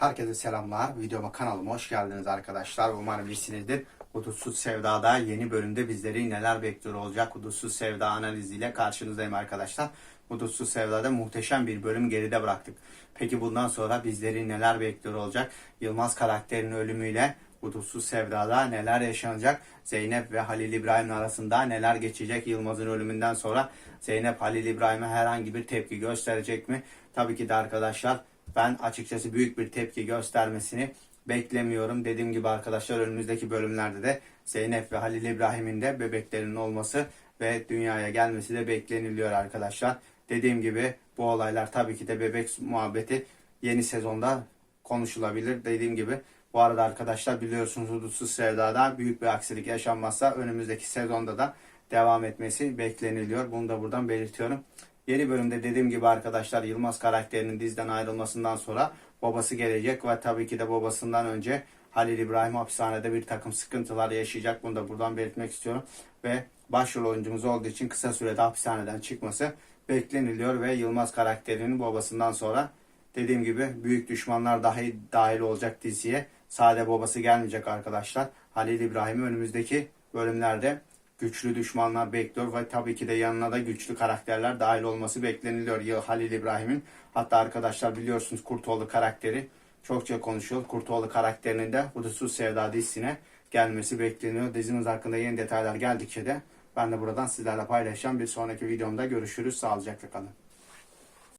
Herkese selamlar. Videoma kanalıma hoş geldiniz arkadaşlar. Umarım iyisinizdir. Hudutsuz Sevda'da yeni bölümde bizleri neler bekliyor olacak Hudutsuz Sevda analiziyle karşınızdayım arkadaşlar. Hudutsuz Sevda'da muhteşem bir bölüm geride bıraktık. Peki bundan sonra bizleri neler bekliyor olacak? Yılmaz karakterinin ölümüyle Hudutsuz Sevda'da neler yaşanacak? Zeynep ve Halil İbrahim arasında neler geçecek Yılmaz'ın ölümünden sonra? Zeynep Halil İbrahim'e herhangi bir tepki gösterecek mi? Tabii ki de arkadaşlar ben açıkçası büyük bir tepki göstermesini beklemiyorum. Dediğim gibi arkadaşlar önümüzdeki bölümlerde de Zeynep ve Halil İbrahim'in de bebeklerinin olması ve dünyaya gelmesi de bekleniliyor arkadaşlar. Dediğim gibi bu olaylar tabii ki de bebek muhabbeti yeni sezonda konuşulabilir. Dediğim gibi bu arada arkadaşlar biliyorsunuz Hudutsuz Sevda'da büyük bir aksilik yaşanmazsa önümüzdeki sezonda da devam etmesi bekleniliyor. Bunu da buradan belirtiyorum. Yeni bölümde dediğim gibi arkadaşlar Yılmaz karakterinin diziden ayrılmasından sonra babası gelecek ve tabii ki de babasından önce Halil İbrahim hapishanede bir takım sıkıntılar yaşayacak. Bunu da buradan belirtmek istiyorum. Ve başrol oyuncumuz olduğu için kısa sürede hapishaneden çıkması bekleniliyor ve Yılmaz karakterinin babasından sonra dediğim gibi büyük düşmanlar dahi dahil olacak diziye. Sade babası gelmeyecek arkadaşlar. Halil İbrahim'i önümüzdeki bölümlerde güçlü düşmanlar bekliyor ve tabii ki de yanına da güçlü karakterler dahil olması bekleniliyor ya Halil İbrahim'in. Hatta arkadaşlar biliyorsunuz Kurtoğlu karakteri çokça konuşuyor. Kurtoğlu karakterinin de Hudutsuz Sevda dizisine gelmesi bekleniyor. Dizimiz hakkında yeni detaylar geldikçe de ben de buradan sizlerle paylaşacağım. Bir sonraki videomda görüşürüz. Sağlıcakla kalın.